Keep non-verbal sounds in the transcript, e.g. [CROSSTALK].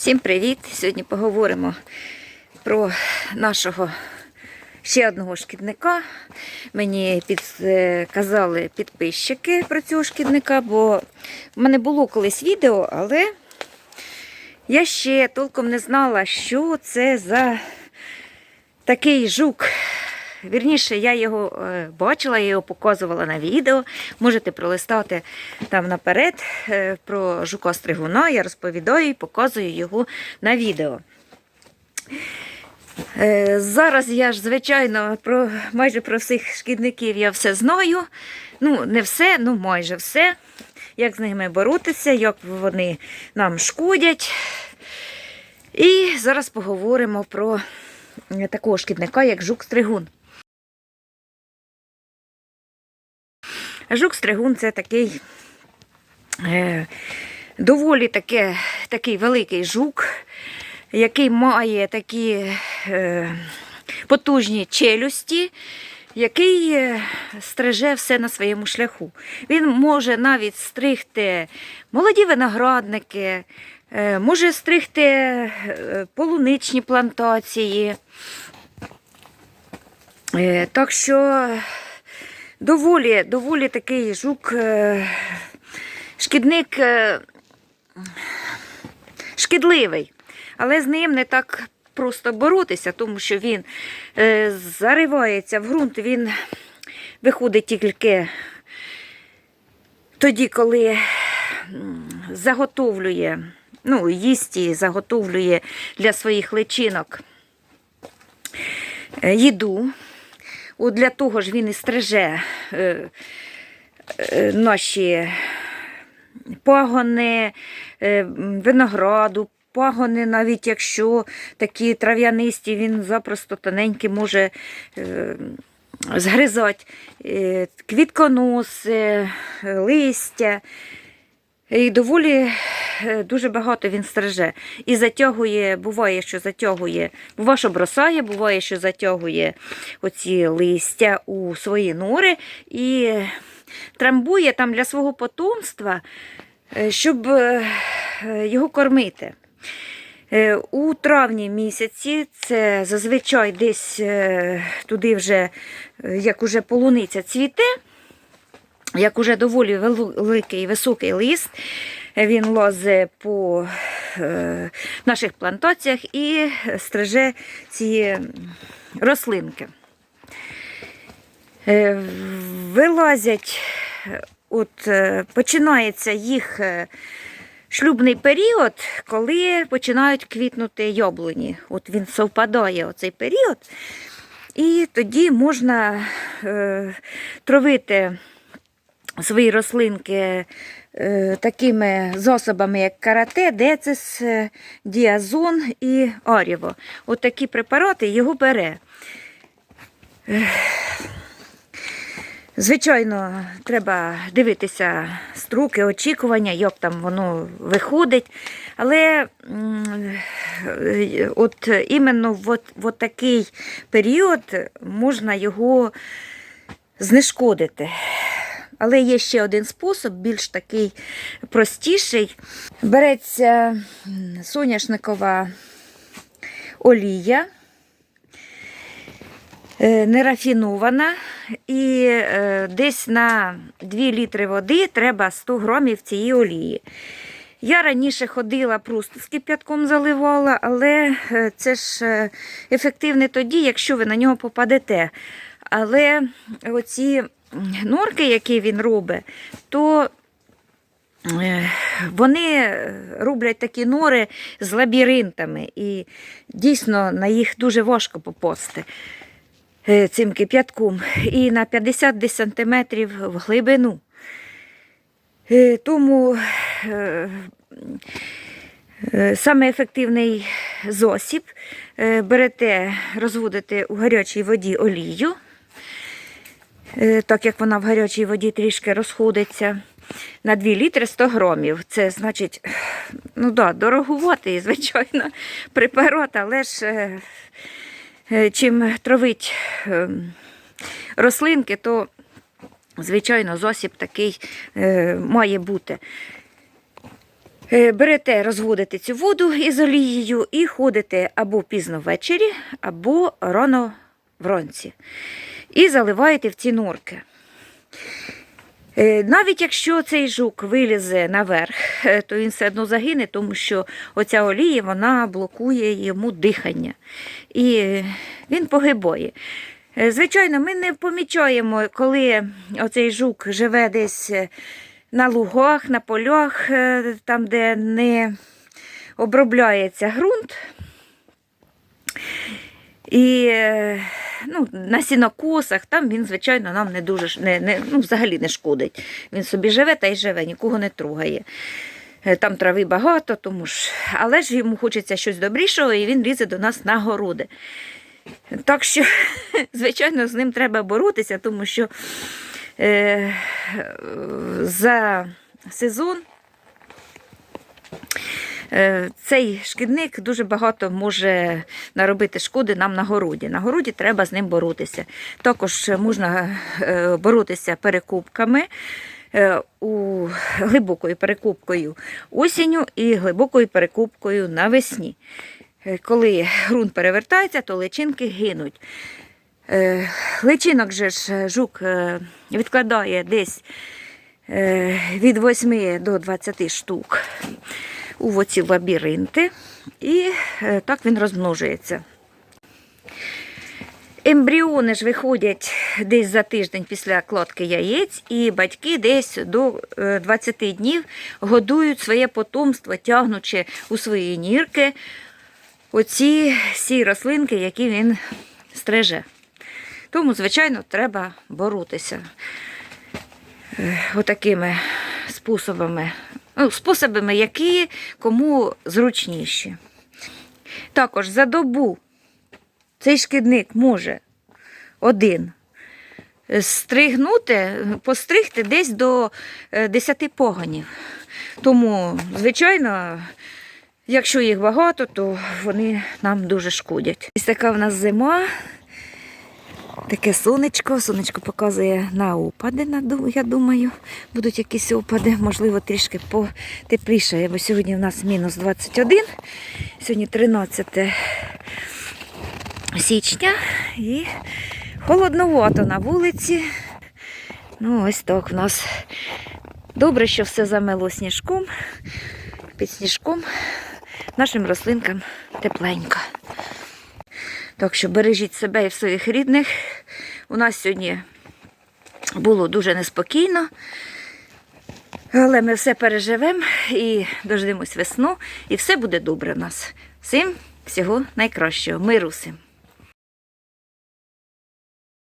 Всім привіт! Сьогодні поговоримо про нашого ще одного шкідника. Мені підказали підписчики про цього шкідника, бо в мене було колись відео, але я ще толком не знала, що це за такий жук. Вірніше, я його е, бачила, я його показувала на відео. Можете пролистати там наперед е, про жука стригуна. Я розповідаю і показую його на відео. Е, Зараз я ж, звичайно, про майже про всіх шкідників я все знаю. Ну, не все, ну майже все. Як з ними боротися, як вони нам шкодять. І зараз поговоримо про такого шкідника, як жук-стригун. Жук-стригун це такий е, доволі таке, такий великий жук, який має такі е, потужні челюсті, який е, стриже все на своєму шляху. Він може навіть стригти молоді виноградники, е, може стригти е, полуничні плантації. Так що доволі, доволі такий жук, е, шкідник е, шкідливий, але з ним не так просто боротися, тому що він е, заривається в ґрунт, він виходить тільки тоді, коли заготовлює, ну, їсть і заготовлює для своїх личинок їду. Для того ж він і стриже е, е, наші пагони, е, винограду, пагони, навіть якщо такі трав'янисті, він запросто тоненькі може згризати квітконоси, е, листя. І доволі е, дуже багато він стриже. І затягує, буває, що затягує, буває, що бросає, буває, що затягує оці листя у свої нори і трамбує там для свого потомства, е, щоб е, його кормити. У травні місяці це зазвичай десь туди вже, як уже полуниця цвіте, як уже доволі великий високий лист, він лазить по е, наших плантаціях і стриже ці рослинки. Е, Вилазять, от е, починається їх е, шлюбний період, коли починають квітнути яблуні. От він совпадає оцей період, і тоді можна е, травити свої рослинки е, такими засобами, як карате, децис, е, діазон і аріво. От такі препарати його бере. Звичайно, треба дивитися строки, очікування, як там воно виходить. Але е, от іменно в от, в такий період можна його знешкодити. Але є ще один спосіб, більш такий простіший. Береться соняшникова олія, е, нерафінована, і е, десь на 2 літри води треба 100 грамів цієї олії. Я раніше ходила просто з кип'ятком заливала, але е, це ж ефективне тоді, якщо ви на нього попадете. Але оці норки, які він робить, то е, вони роблять такі нори з лабіринтами, і дійсно на їх дуже важко попасти е, цим кип'ятком. І на 50 десь сантиметрів в глибину. Е, Тому саме ефективний засіб берете, розводите у гарячій воді олію, так як вона в гарячій воді трішки розходиться. На 2 літри 100 грамів. Це значить, ну да, дорогуватий, звичайно, препарат, але ж е, е, чим травить е, рослинки, то Звичайно, засіб такий е, має бути. Е, Берете, розводите цю воду із олією і ходите або пізно ввечері, або рано вранці. І заливаєте в ці норки. Е, Навіть якщо цей жук вилізе наверх, е, то він все одно загине, тому що оця олія вона блокує йому дихання. І він погибає. Е, Звичайно, ми не помічаємо, коли оцей жук живе десь на лугах, на полях, там, де не обробляється ґрунт. І ну, на сінокосах там він, звичайно, нам не дуже не, не, ну, взагалі не шкодить. Він собі живе та й живе, нікого не трогає. Е, Там трави багато, тому ж, але ж йому хочеться щось добрішого, і він лізе до нас на городи. Так що, [LAUGHS] звичайно, з ним треба боротися, тому що е, за сезон е, цей шкідник дуже багато може наробити шкоди нам на городі. На городі треба з ним боротися. Також можна е, боротися перекупками. е, У глибокою перекупкою осінню і глибокою перекупкою навесні. Е, Коли ґрунт перевертається, то личинки гинуть. Е, Личинок же ж жук е, відкладає десь е, від 8 до 20 штук у оці лабіринти, і е, так він розмножується. Ембріони ж виходять десь за тиждень після кладки яєць, і батьки десь до е, 20 днів годують своє потомство, тягнучи у свої нірки оці всі рослинки, які він стриже. Тому, звичайно, треба боротися е, отакими способами, ну, способами, які кому зручніші. Також за добу цей шкідник може один стригнути, постригти десь до е, 10 погонів. Тому, звичайно, якщо їх багато, то вони нам дуже шкодять. Ось така в нас зима. Таке сонечко. Сонечко показує на опади, я думаю. Будуть якісь опади, можливо, трішки потепліше, бо сьогодні в нас мінус 21, сьогодні 13 січня і холодновато на вулиці. Ну, ось так в нас. Добре, що все замело сніжком. Під сніжком нашим рослинкам тепленько. Так що бережіть себе і своїх рідних. У нас сьогодні було дуже неспокійно. Але ми все переживемо і дождемось весну, і все буде добре в нас. Всім всього найкращого. Миру всім!